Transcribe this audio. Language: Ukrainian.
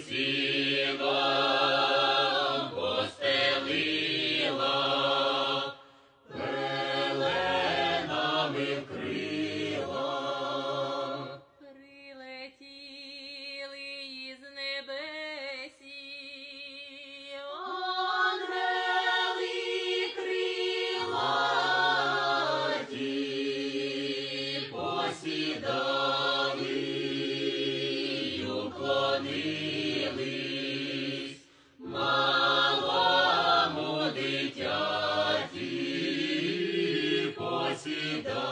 сіла, постелила, пеленами вкрила. прилетіли із небесі, ангели Lord.